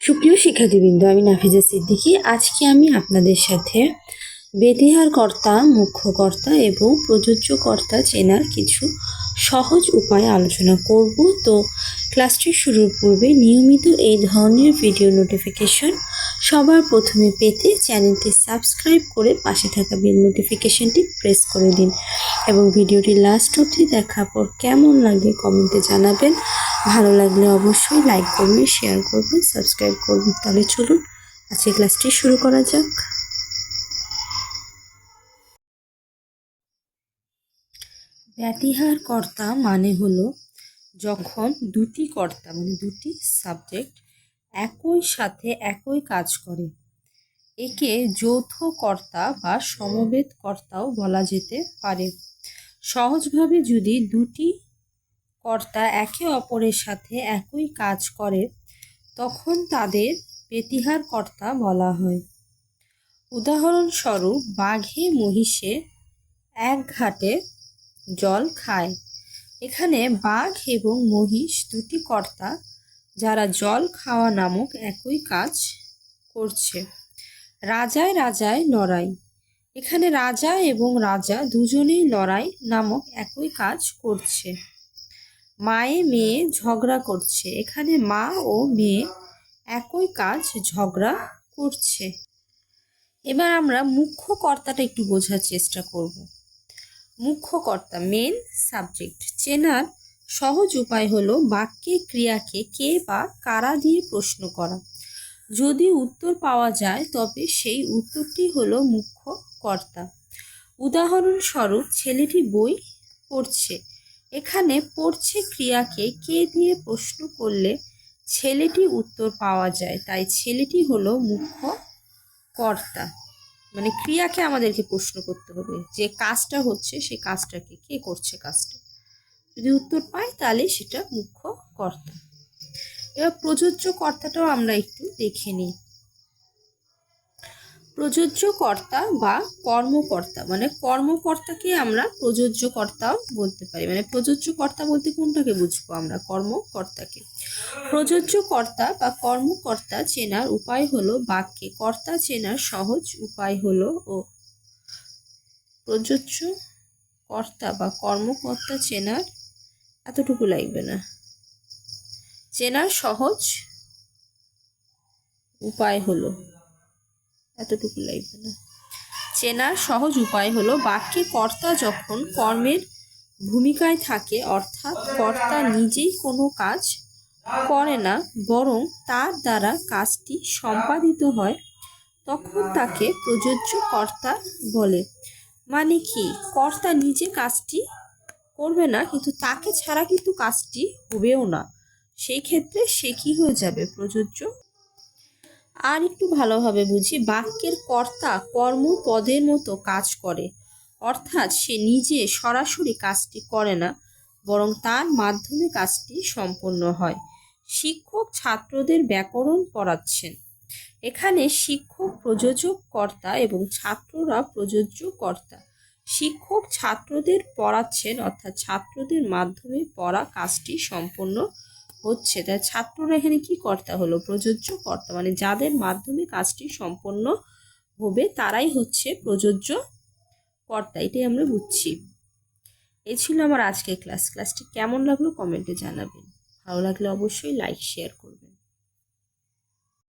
সুপ্রিয় শিক্ষার্থীবৃন্দ, আমি নাফিজা সিদ্দিকী। আজকে আমি আপনাদের সাথে বেতিহার কর্তা মুখ্য কর্তা এবং প্রযোজ্য কর্তা চেনার কিছু সহজ উপায় আলোচনা করব। তো ক্লাসটি শুরুর পূর্বে নিয়মিত এই ধরনের ভিডিও নোটিফিকেশন সবার প্রথমে পেতে চ্যানেলটি সাবস্ক্রাইব করে পাশে থাকা বেল নোটিফিকেশনটি প্রেস করে দিন এবং ভিডিওটি লাস্ট অবধি দেখার পর কেমন লাগে কমেন্টে জানাবেন। ভালো লাগলে অবশ্যই লাইক করবেন শেয়ার করবেন সাবস্ক্রাইব করবেন। তাহলে চলুন আজকে ক্লাসটি শুরু করা যাক। ব্যতিহার কর্তা মানে হলো যখন দুটি কর্তা মানে দুটি সাবজেক্ট একই সাথে একই কাজ করে। একে যৌথ কর্তা বা সমবেত কর্তাও বলা যেতে পারে। সহজভাবে যদি দুটি কর্তা একে অপরের সাথে একই কাজ করে, তখন তাদের বেতিহার কর্তা বলা হয়। উদাহরণস্বরূপ, বাঘে মহিষে এক ঘাটে জল খায়। এখানে বাঘ এবং মহিষ দুটি কর্তা, যারা জল খাওয়া নামক একই কাজ করছে। রাজায় রাজায় লড়াই। এখানে রাজা এবং রাজা দুজনেই লড়াই নামক একই কাজ করছে। মায়ে মেয়ে ঝগড়া করছে। এখানে মা ও মেয়ে একই কাজ ঝগড়া করছে। এবার আমরা মুখ্য কর্তাটা একটু বোঝার চেষ্টা করব। মুখ্য কর্তা মেন সাবজেক্ট চেনার সহজ উপায় হলো বাক্যে ক্রিয়াকে কে বা কারা দিয়ে প্রশ্ন করা। যদি উত্তর পাওয়া যায়, তবে সেই উত্তরটি হলো মুখ্য কর্তা উদাহরণস্বরূপ, ছেলেটি বই পড়ছে। এখানে পড়ছে ক্রিয়াকে কে দিয়ে প্রশ্ন করলে ছেলেটি উত্তর পাওয়া যায়। তাই ছেলেটি হলো মুখ্য কর্তা। মানে ক্রিয়াকে আমাদেরকে প্রশ্ন করতে হবে, যে কাজটা হচ্ছে সেই কাজটাকে কে করছে কাজটা। যদি উত্তর পাই তাহলে সেটা মুখ্য কর্তা। এবার প্রযোজ্য কর্তাটাও আমরা একটু দেখে নিই। প্রযোজ্য কর্তা বা কর্মকর্তা মানে কর্মকর্তাকে আমরা প্রযোজ্য কর্তাও বলতে পারি। মানে প্রযোজ্য কর্তা বলতে কোনটাকে বুঝব আমরা? কর্মকর্তাকে। প্রযোজ্য কর্তা বা কর্মকর্তা চেনার উপায় হলো বাক্যে। কর্তা চেনার সহজ উপায় হলো ও। প্রযোজ্য কর্তা বা কর্মকর্তা চেনার এতটুকু লাগবে না। চেনার সহজ উপায় হলো। এতটুকু লাগবে না। চেনার সহজ উপায় হলো বাক্যে কর্তা যখন কর্মের ভূমিকায় থাকে, অর্থাৎ কর্তা নিজেই কোনো কাজ করে না, বরং তার দ্বারা কাজটি সম্পাদিত হয়, তখন তাকে প্রযোজ্য কর্তা বলে। মানে কি? কর্তা নিজে কাজটি করবে না, কিন্তু তাকে ছাড়া কিন্তু কাজটি হবেও না। সেই ক্ষেত্রে সে কি হয়ে যাবে? প্রযোজ্য আর একটু ভালোভাবে বুঝি, বাক্যের কর্তা কর্মপদের মতো কাজ করে। অর্থাৎ সে নিজে সরাসরি কাজটি করে না, বরং তার মাধ্যমে কাজটি সম্পন্ন হয়। শিক্ষক ছাত্রদের ব্যাকরণ পড়াচ্ছেন। এখানে শিক্ষক প্রযোজক কর্তা এবং ছাত্ররা প্রযোজ্য কর্তা। শিক্ষক ছাত্রদের পড়াচ্ছেন, অর্থাৎ ছাত্রদের মাধ্যমে পড়া কাজটি সম্পন্ন হচ্ছে। তাই ছাত্ররা এখানে কি কর্তা হলো? প্রযোজ্য কর্তা। মানে যাদের মাধ্যমে কাজটি সম্পন্ন হবে, তারাই হচ্ছে প্রযোজ্য কর্তা। এটাই আমরা বুঝছি। এ ছিল আমার আজকের ক্লাস। ক্লাসটি কেমন লাগল কমেন্টে জানাবেন। ভালো লাগলে অবশ্যই লাইক, শেয়ার করবেন।